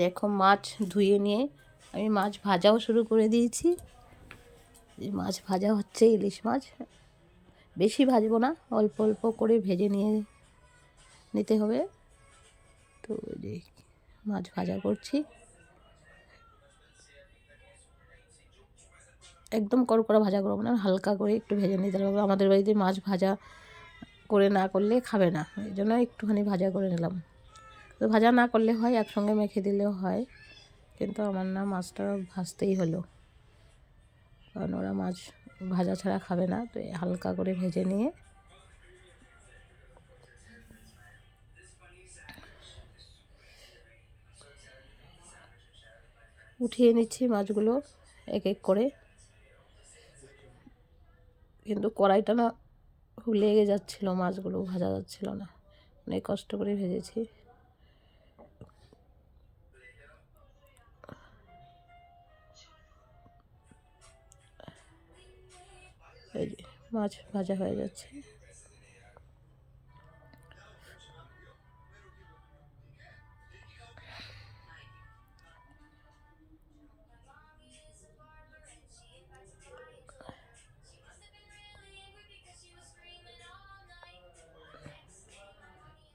দেখো মাছ ধুয়ে নিয়ে আমি মাছ ভাজাও শুরু করে দিয়েছি। মাছ ভাজা হচ্ছে ইলিশ মাছ। বেশি ভাজবো না, অল্প অল্প করে ভেজে নিয়ে নিতে হবে। তো মাছ ভাজা করছি। একদম কড়কড়া ভাজা করব না, হালকা করে একটু ভেজে নিতে হবে। আমাদের বাড়িতে মাছ ভাজা করে না করলে খাবে না, এই জন্য একটুখানি ভাজা করে নিলাম। তো ভাজা না করলে হয়, একসঙ্গে মেখে দিলেও হয়। কিন্তু আমার না মাছটা ভাজতেই হলো। কারণ ওরা মাছ ভাজা ছাড়া খাবে না, তো হালকা করে ভেজে নিয়ে উঠিয়ে নিচ্ছি মাছগুলো এক এক করে। কিন্তু কড়াইটা না লেগে যাচ্ছিল, মাছগুলো ভাজা যাচ্ছিল না। অনেক কষ্ট করে ভেজেছি। এই যে, মাছ ভাজা হয়ে যাচ্ছে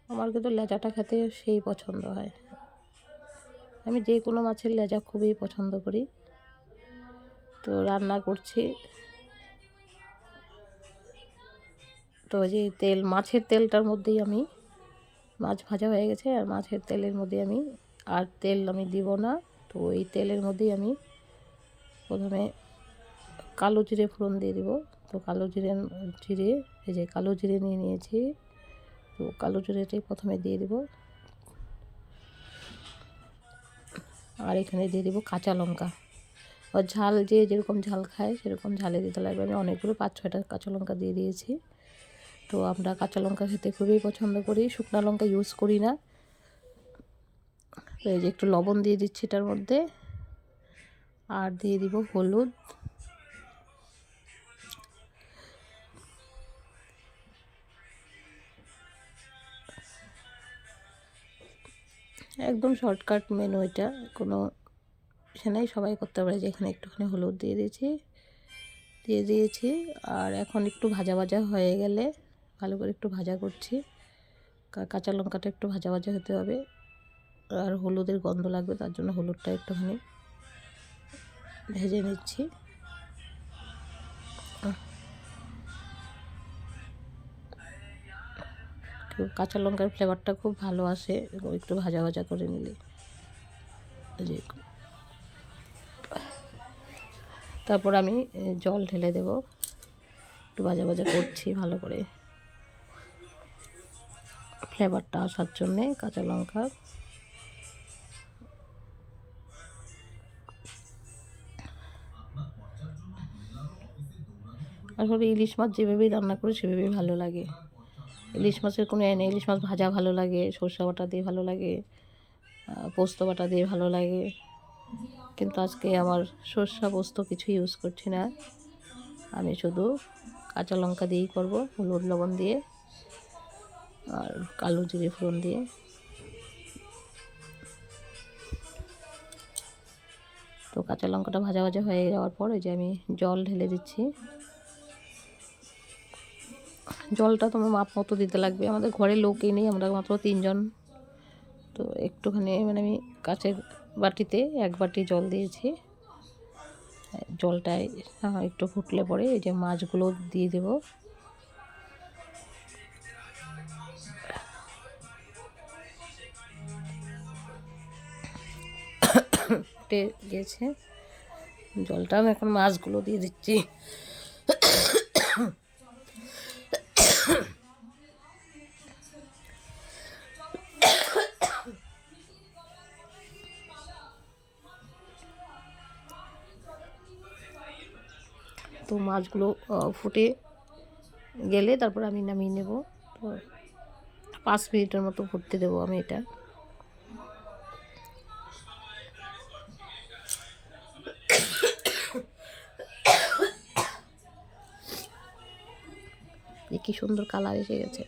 আমার কিন্তু লেজাটা খেতে সেই পছন্দ হয়। আমি যে কোনো মাছের লেজা খুবই পছন্দ করি। তো রান্না করছি। তো যে তেল, মাছের তেলটার মধ্যেই আমি মাছ ভাজা হয়ে গেছে, আর মাছের তেলের মধ্যে আমি আর তেল আমি দিব না। তো এই তেলের মধ্যেই আমি প্রথমে কালো জিরে ফোড়ন দিয়ে দিব। তো কালো জিরে জিরে, এই যে কালো জিরে নিয়ে নিয়েছি। তো কালো জিরেটাই প্রথমে দিয়ে দিব। আর এখানে দিয়ে দিব কাঁচা লঙ্কা। ঝাল যে যেরকম ঝাল খায়, সেরকম ঝালে দিতে লাগবে। আমি অনেকগুলো পাঁচ ছয়টা কাঁচা লঙ্কা দিয়ে দিয়েছি। তো আমরা কাঁচা লঙ্কা খেতে খুবই পছন্দ করি, শুকনো লঙ্কা ইউজ করি না। তো এই যে একটু লবণ দিয়ে দিচ্ছি এটার মধ্যে, আর দিয়ে দিব হলুদ। একদম শর্টকাট মেনু এটা, কোনো সেনাই সবাই করতে পারে যে এখানে একটুখানি হলুদ দিয়ে দিয়েছি। দিয়ে দিয়েছি, আর এখন একটু ভাজা ভাজা হয়ে গেলে ভালো করে একটু ভাজা করছি। কাঁচা লঙ্কাটা একটু ভাজা ভাজা হতে হবে। আর হলুদের গন্ধ লাগবে, তার জন্য হলুদটা একটুখানি ভেজে নিচ্ছি। কাঁচা লঙ্কার ফ্লেভারটা খুব ভালো আসে একটু ভাজা ভাজা করে নিলে। তারপর আমি জল ঢেলে দেব। একটু ভাজা ভাজা করছি ভালো করে। ফ্লেভারটা আসার জন্যে কাঁচা লঙ্কা। আসলে ইলিশ মাছ যেভাবেই রান্না করি, সেভাবেই ভালো লাগে। ইলিশ মাছের কোনো এনে ইলিশ মাছ ভাজা ভালো লাগে, সর্ষে বাটা দিয়ে ভালো লাগে পোস্ত বাটা দিয়ে ভালো লাগে। কিন্তু আজকে আমার সর্ষা, পোস্ত কিছু ইউজ করছি না। আমি শুধু কাঁচা লঙ্কা দিয়েই করব, হলুদ লবণ দিয়ে। আর কালো জিরে ফোড়ন দিয়ে। তো কাঁচা লঙ্কাটা ভাজা ভাজা হয়ে যাওয়ার পর এই যে আমি জল ঢেলে দিচ্ছি। জলটা তোমার মাপ মতো দিতে লাগবে। আমাদের ঘরে লোকই নেই, আমরা মাত্র তিনজন। তো একটুখানি মানে আমি কাছের বাটিতে এক বাটি জল দিয়েছি। জলটায় একটু ফুটলে পরে এই যে মাছগুলো দিয়ে দেব। ফুটে গেছে। জলটা আমি এখন মাছগুলো দিয়ে দিচ্ছি। তো মাছগুলো ফুটে গেলে তারপর আমি নামিয়ে নেব। তো পাঁচ মিনিটের মতো ফুটতে দেবো আমি এটা। কি সুন্দর কালার এসে গেছে।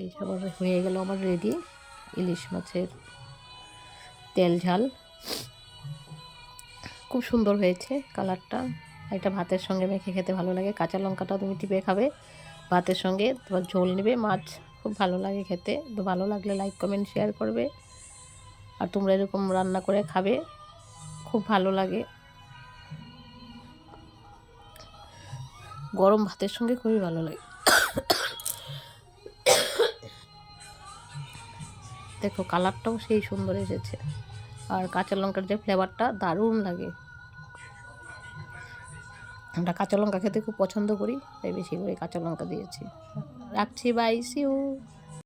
এই যে আমার হয়ে গেল আমার রেডি ইলিশ মাছের তেল ঝাল। খুব সুন্দর হয়েছে কালারটা। এটা ভাতের সঙ্গে মেখে খেতে ভালো লাগে। কাঁচা লঙ্কাটা তুমি টিপে খাবে। ভাতের সঙ্গে তোমার ঝোল নেবে, মাছ খুব ভালো লাগে খেতে। তো ভালো লাগলে লাইক কমেন্ট শেয়ার করবে। আর তোমরা এরকম রান্না করে খাবে, খুব ভালো লাগে। গরম ভাতের সঙ্গে খুবই ভালো লাগে। দেখো কালারটাও সেই সুন্দর এসেছে। আর কাঁচা লঙ্কার যে ফ্লেভারটা দারুণ লাগে। আমরা কাঁচা লঙ্কা খেতে খুব পছন্দ করি, তাই বেশি করে কাঁচা লঙ্কা দিয়েছি। রাখছি বাই সিউ